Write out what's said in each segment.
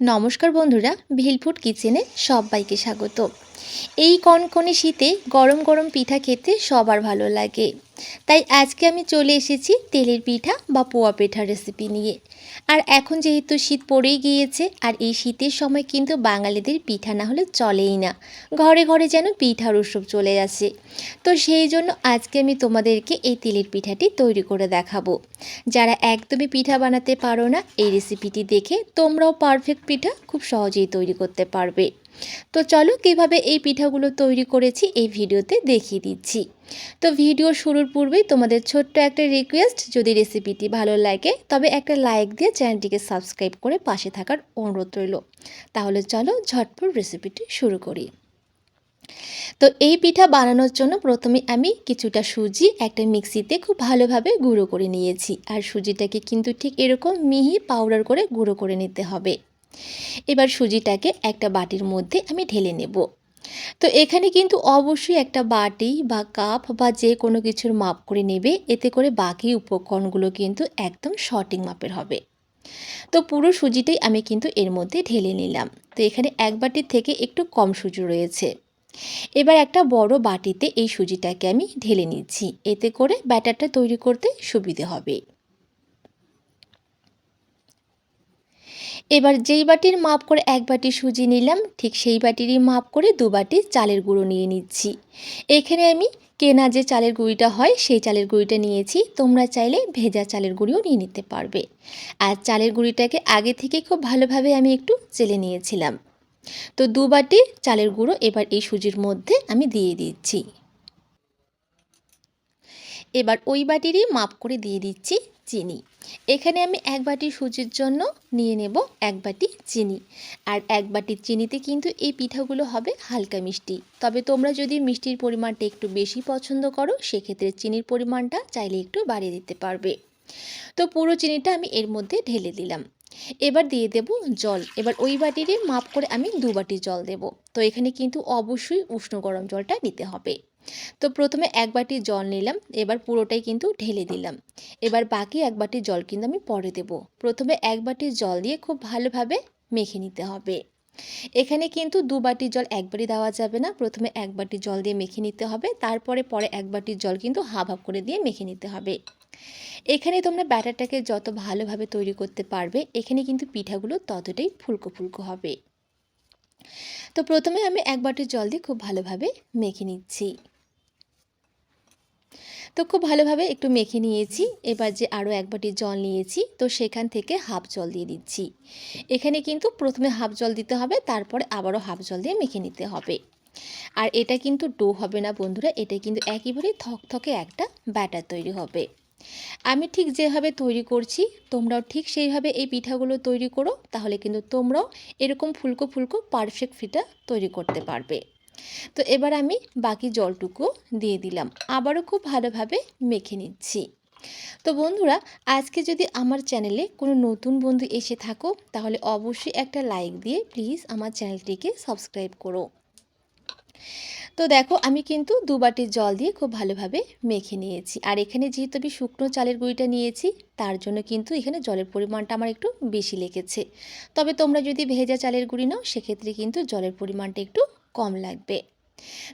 নমস্কার বন্ধুরা ভিলফুট কিচেনে সবাইকে স্বাগত। এই কনকনে শীতে গরম গরম পিঠা খেতে সবার ভালো লাগে। তাই আজকে আমি চলে এসেছি তেলের পিঠা বা পোয়া পিঠা রেসিপি নিয়ে। আর এখন যেহেতু শীত পড়েই গিয়েছে, আর এই শীতের সময় কিন্তু বাঙালিদের পিঠা না হলে চলেই না। ঘরে ঘরে যেন পিঠার উৎসব চলে আসে। তো সেই জন্য আজকে আমি তোমাদেরকে এই তিলের পিঠাটি তৈরি করে দেখাবো। যারা একদমই পিঠা বানাতে পারো না, এই রেসিপিটি দেখে তোমরাও পারফেক্ট পিঠা খুব সহজেই তৈরি করতে পারবে। তো চলো কীভাবে এই পিঠাগুলো তৈরি করেছি এই ভিডিওতে দেখিয়ে দিচ্ছি। তো ভিডিও শুরুর পূর্বেই তোমাদের ছোট্ট একটা রিকোয়েস্ট যদি রেসিপিটি ভালো লাগে, তবে একটা লাইক দিয়ে চ্যানেলটিকে সাবস্ক্রাইব করে পাশে থাকার অনুরোধ রইল। তাহলে চলো ঝটপট রেসিপিটি শুরু করি। তো এই পিঠা বানানোর জন্য প্রথমে আমি কিছুটা সুজি একটা মিক্সিতে খুব ভালোভাবে গুঁড়ো করে নিয়েছি। আর সুজিটাকে কিন্তু ঠিক এরকম মিহি পাউডার করে গুঁড়ো করে নিতে হবে। এবার সুজিটাকে একটা বাটির মধ্যে আমি ঢেলে নেব। তো এখানে কিন্তু অবশ্যই একটা বাটি বা কাপ বা যে কোনো কিছুর মাপ করে নেবে। এতে করে বাকি উপকরণগুলো কিন্তু একদম সঠিক মাপের হবে। তো পুরো সুজিটাই আমি কিন্তু এর মধ্যে ঢেলে নিলাম। তো এখানে এক বাটির থেকে একটু কম সুজি রয়েছে। এবার একটা বড় বাটিতে এই সুজিটাকে আমি ঢেলে নিচ্ছি। এতে করে ব্যাটারটা তৈরি করতে সুবিধে হবে। এবার যেই বাটির মাপ করে এক বাটি সুজি নিলাম, ঠিক সেই বাটিরই মাপ করে দু বাটি চালের গুঁড়ো নিয়ে নিচ্ছি। এখানে আমি কেনা যে চালের গুঁড়িটা হয়, সেই চালের গুঁড়িটা নিয়েছি। তোমরা চাইলে ভেজা চালের গুঁড়িও নিয়ে নিতে পারবে। আর চালের গুঁড়িটাকে আগে থেকে খুব ভালোভাবে আমি একটু চেলে নিয়েছিলাম। তো দু বাটি চালের গুঁড়ো এবার এই সুজির মধ্যে আমি দিয়ে দিচ্ছি। এবার ওই বাটিরই মাপ করে দিয়ে দিচ্ছি। চিনি। এখানে আমি এক বাটি সুজির জন্য নিয়ে নেব এক বাটি চিনি। আর এক বাটি চিনিতে কিন্তু এই পিঠাগুলো হবে হালকা মিষ্টি। তবে তোমরা যদি মিষ্টির পরিমাণটা একটু বেশি পছন্দ করো, সেক্ষেত্রে চিনির পরিমাণটা চাইলে একটু বাড়িয়ে দিতে পারবে। তো পুরো চিনিটা আমি এর মধ্যে ঢেলে দিলাম। এবার দিয়ে দেব জল। এবার ওই বাটিরই মাপ করে আমি দু বাটি জল দেব। তো এখানে কিন্তু অবশ্যই উষ্ণ গরম জলটা নিতে হবে। তো প্রথমে এক বাটি জল নিলাম, এবার পুরোটাই কিন্তু ঢেলে দিলাম। এবার বাকি এক বাটি জল কিন্তু আমি পরে দেব। প্রথমে এক বাটি জল দিয়ে খুব ভালোভাবে মেখে নিতে হবে। এখানে কিন্তু দু বাটি জল একবারই দেওয়া যাবে না। প্রথমে এক বাটি জল দিয়ে মেখে নিতে হবে, তারপরে পরে এক বাটি জল কিন্তু হাফ হাফ করে দিয়ে মেখে নিতে হবে। এখানে তোমরা ব্যাটারটাকে যত ভালোভাবে তৈরি করতে পারবে, এখানে কিন্তু পিঠাগুলো ততটাই ফুলকো ফুলকো হবে। তো প্রথমে আমি এক বাটি জল দিয়ে খুব ভালোভাবে মেখে নিচ্ছি। তো খুব ভালোভাবে একটু মেখে নিয়েছি। এবার যে আরও এক বাটি জল নিয়েছি, তো সেখান থেকে হাফ জল দিয়ে দিচ্ছি। এখানে কিন্তু প্রথমে হাফ জল দিতে হবে, তারপরে আবারও হাফ জল দিয়ে মেখে নিতে হবে। আর এটা কিন্তু ডো হবে না বন্ধুরা, এটা কিন্তু একেবারে থকথকে একটা ব্যাটার তৈরি হবে। আমি ঠিক যেভাবে তৈরি করছি, তোমরাও ঠিক সেইভাবে এই পিঠাগুলো তৈরি করো, তাহলে কিন্তু তোমরাও এরকম ফুলকো ফুলকো পারফেক্ট ফিটা তৈরি করতে পারবে। তো এবার আমি বাকি জলটুকু দিয়ে দিলাম। আবারও খুব ভালোভাবে মেখে নিচ্ছি। তো বন্ধুরা, আজকে যদি আমার চ্যানেলে কোনো নতুন বন্ধু এসে থাকো, তাহলে অবশ্যই একটা লাইক দিয়ে প্লিজ আমার চ্যানেলটিকে সাবস্ক্রাইব করো। তো দেখো, আমি কিন্তু দু বাটির জল দিয়ে খুব ভালোভাবে মেখে নিয়েছি। আর এখানে যেহেতু আমি শুকনো চালের গুঁড়িটা নিয়েছি, তার জন্য কিন্তু এখানে জলের পরিমাণটা আমার একটু বেশি লেগেছে। তবে তোমরা যদি ভেজা চালের গুঁড়ি নাও, সেক্ষেত্রে কিন্তু জলের পরিমাণটা একটু কম লাগবে।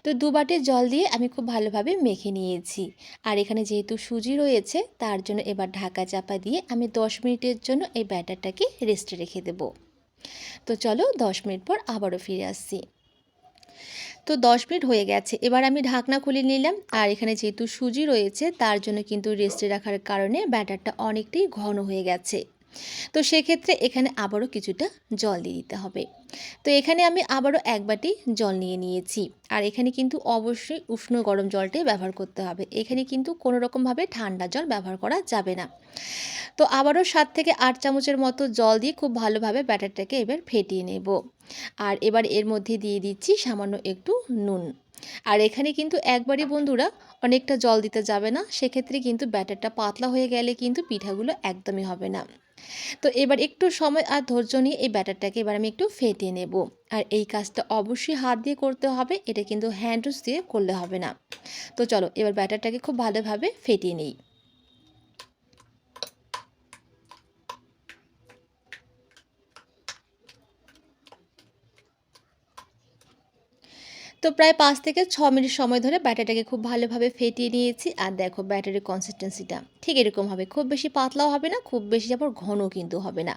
তো দু বাটির জল দিয়ে আমি খুব ভালোভাবে মেখে নিয়েছি। আর এখানে যেহেতু সুজি রয়েছে, তার জন্য এবার ঢাকা চাপা দিয়ে আমি দশ মিনিটের জন্য এই ব্যাটারটাকে রেস্টে রেখে দেব। তো চলো দশ মিনিট পর আবারও ফিরে আসছি তো দশ মিনিট হয়ে গেছে, এবার আমি ঢাকনা খুলে নিলাম। আর এখানে যেহেতু সুজি রয়েছে, তার জন্য কিন্তু রেস্টে রাখার কারণে ব্যাটারটা অনেকটাই ঘন হয়ে গেছে। তো সেক্ষেত্রে এখানে আবারও কিছুটা জল দিয়ে দিতে হবে। তো এখানে আমি আবারও এক বাটি জল নিয়ে নিয়েছি। আর এখানে কিন্তু অবশ্যই উষ্ণ গরম জলটাই ব্যবহার করতে হবে। এখানে কিন্তু কোনো রকমভাবে ঠান্ডা জল ব্যবহার করা যাবে না। তো আবারও সাত থেকে আট চামচের মতো জল দিয়ে খুব ভালোভাবে ব্যাটারটাকে এবার ফেটিয়ে নেব। আর এবার এর মধ্যে দিয়ে দিচ্ছি সামান্য একটু নুন। আর এখানে কিন্তু একবারই বন্ধুরা অনেকটা জল দিতে যাবে না। সেক্ষেত্রে কিন্তু ব্যাটারটা পাতলা হয়ে গেলে কিন্তু পিঠাগুলো একদমই হবে না। তো এবার একটু সময় আর ধৈর্য নিয়ে এই ব্যাটারটাকে এবার আমি একটু ফেটিয়ে নেব। আর এই কাজটা অবশ্যই হাত দিয়ে করতে হবে, এটা কিন্তু হ্যান্ড দিয়ে করলে হবে না। তো চলো এবার ব্যাটারটাকে খুব ভালোভাবে ফেটিয়ে নিই। তো প্রায় পাঁচ থেকে ছ মিনিট সময় ধরে ব্যাটারটাকে খুব ভালোভাবে ফেটিয়ে নিয়েছি। আর দেখো ব্যাটারের কনসিস্টেন্সিটা ঠিক এরকম হবে। খুব বেশি পাতলাও হবে না, খুব বেশি আবার ঘনও কিন্তু হবে না।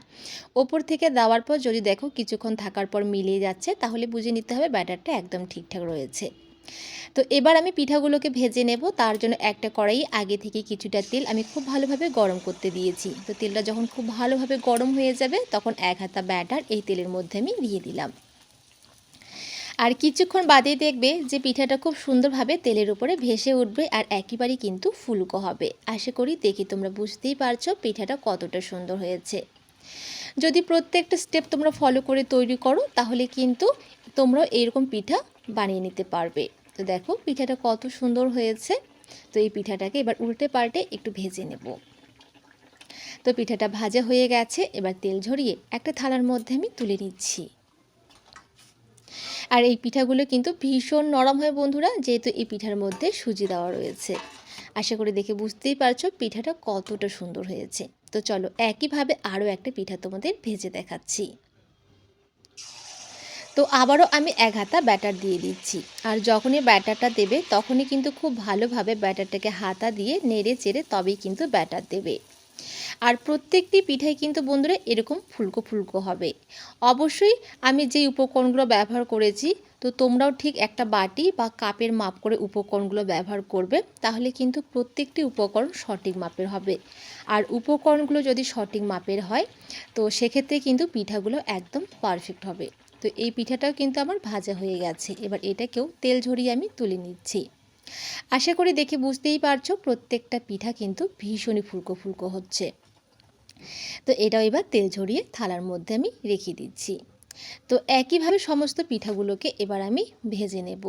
ওপর থেকে দেওয়ার পর যদি দেখো কিছুক্ষণ থাকার পর মিলিয়ে যাচ্ছে, তাহলে বুঝে নিতে হবে ব্যাটারটা একদম ঠিকঠাক রয়েছে। তো এবার আমি পিঠাগুলোকে ভেজে নেব। তার জন্য একটা কড়াই, আগে থেকে কিছুটা তেল আমি খুব ভালোভাবে গরম করতে দিয়েছি। তো তেলটা যখন খুব ভালোভাবে গরম হয়ে যাবে, তখন এক হাতা ব্যাটার এই তেলের মধ্যে আমি দিয়ে দিলাম। আর কিছুক্ষণ বাদেই দেখবে যে পিঠাটা খুব সুন্দরভাবে তেলের উপরে ভেসে উঠবে আর একেবারেই কিন্তু ফুলকো হবে। আশা করি দেখি তোমরা বুঝতেই পারছ পিঠাটা কতটা সুন্দর হয়েছে। যদি প্রত্যেকটা স্টেপ তোমরা ফলো করে তৈরি করো, তাহলে কিন্তু তোমরা এইরকম পিঠা বানিয়ে নিতে পারবে। তো দেখো পিঠাটা কত সুন্দর হয়েছে। তো এই পিঠাটাকে এবার উল্টে পাল্টে একটু ভেজে নেব। তো পিঠাটা ভাজা হয়ে গেছে, এবার তেল ঝরিয়ে একটা থালার মধ্যে আমি তুলে নিচ্ছি। আর এই পিঠাগুলো কিন্তু ভীষণ নরম হয় বন্ধুরা, যেহেতু এই পিঠার মধ্যে সুজি দেওয়া রয়েছে। আশা করি দেখে বুঝতেই পারছ পিঠাটা কতটা সুন্দর হয়েছে। তো চলো একইভাবে আরও একটা পিঠা তোমাদের ভেজে দেখাচ্ছি। তো আবারও আমি এক হাতা ব্যাটার দিয়ে দিচ্ছি। আর যখনই ব্যাটারটা দেবে তখনই কিন্তু খুব ভালোভাবে ব্যাটারটাকে হাতা দিয়ে নেড়ে চেড়ে তবেই কিন্তু ব্যাটার দেবে। আর প্রত্যেকটি পিঠাই কিন্তু বন্ধুরা এরকম ফুলকো ফুলকো হবে। অবশ্যই আমি যে উপকরণগুলো ব্যবহার করেছি, তো তোমরাও ঠিক একটা বাটি বা কাপের মাপ করে উপকরণগুলো ব্যবহার করবে, তাহলে কিন্তু প্রত্যেকটি উপকরণ সঠিক মাপের হবে। আর উপকরণগুলো যদি সঠিক মাপের হয়, তো সেক্ষেত্রে কিন্তু পিঠাগুলো একদম পারফেক্ট হবে। তো এই পিঠাটাও কিন্তু আমার ভাজা হয়ে গেছে। এবার এটাকেও তেল ঝরিয়ে আমি তুলে নিচ্ছি। আশা করি দেখে বুঝতেই পারছ, প্রত্যেকটা পিঠা কিন্তু ভীষণই ফুলকো ফুলকো হচ্ছে। তো এটাও এবার তেল ঝরিয়ে থালার মধ্যে আমি রেখে দিচ্ছি। তো একইভাবে সমস্ত পিঠাগুলোকে এবার আমি ভেজে নেব।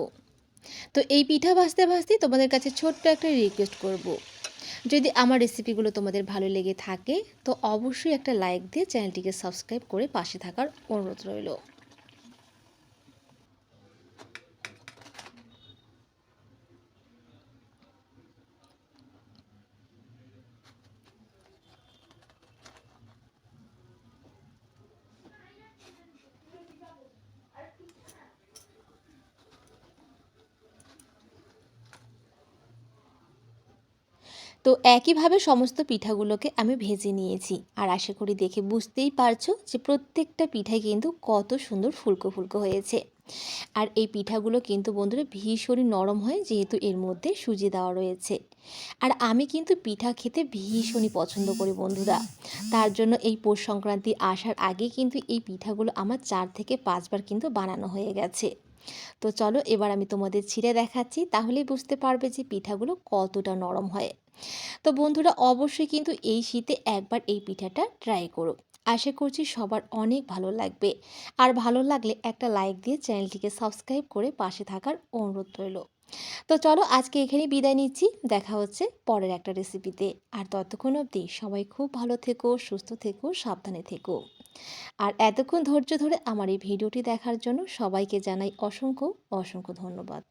তো এই পিঠা ভাজতে ভাজতেই তোমাদের কাছে ছোট্ট একটা রিকোয়েস্ট করব। যদি আমার রেসিপিগুলো তোমাদের ভালো লেগে থাকে, তো অবশ্যই একটা লাইক দিয়ে চ্যানেলটিকে সাবস্ক্রাইব করে পাশে থাকার অনুরোধ রইল। তো একইভাবে সমস্ত পিঠাগুলোকে আমি ভেজে নিয়েছি। আর আশা করি দেখে বুঝতেই পারছ যে প্রত্যেকটা পিঠাই কিন্তু কত সুন্দর ফুলকো ফুলকো হয়েছে। আর এই পিঠাগুলো কিন্তু বন্ধুরা ভীষণই নরম হয় যেহেতু এর মধ্যে সুজি দেওয়া রয়েছে। আর আমি কিন্তু পিঠা খেতে ভীষণই পছন্দ করি বন্ধুরা। তার জন্য এই পৌষ সংক্রান্তি আসার আগে কিন্তু এই পিঠাগুলো আমার চার থেকে পাঁচবার কিন্তু বানানো হয়ে গেছে। তো চলো এবার আমি তোমাদের ছিঁড়ে দেখাচ্ছি, তাহলেই বুঝতে পারবে যে পিঠাগুলো কতটা নরম হয়। তো বন্ধুরা, অবশ্যই কিন্তু এই শীতে একবার এই পিঠাটা ট্রাই করো। আশা করছি সবার অনেক ভালো লাগবে। আর ভালো লাগলে একটা লাইক দিয়ে চ্যানেলটিকে সাবস্ক্রাইব করে পাশে থাকার অনুরোধ রইল। তো চলো আজকে এখানেই বিদায় নিচ্ছি, দেখা হচ্ছে পরের একটা রেসিপিতে আর ততক্ষণ অবধি সবাই খুব ভালো থেকো, সুস্থ থেকো, সাবধানে থেকো। আর এতক্ষণ ধৈর্য ধরে আমার এই ভিডিওটি দেখার জন্য সবাইকে জানাই অসংখ্য অসংখ্য ধন্যবাদ।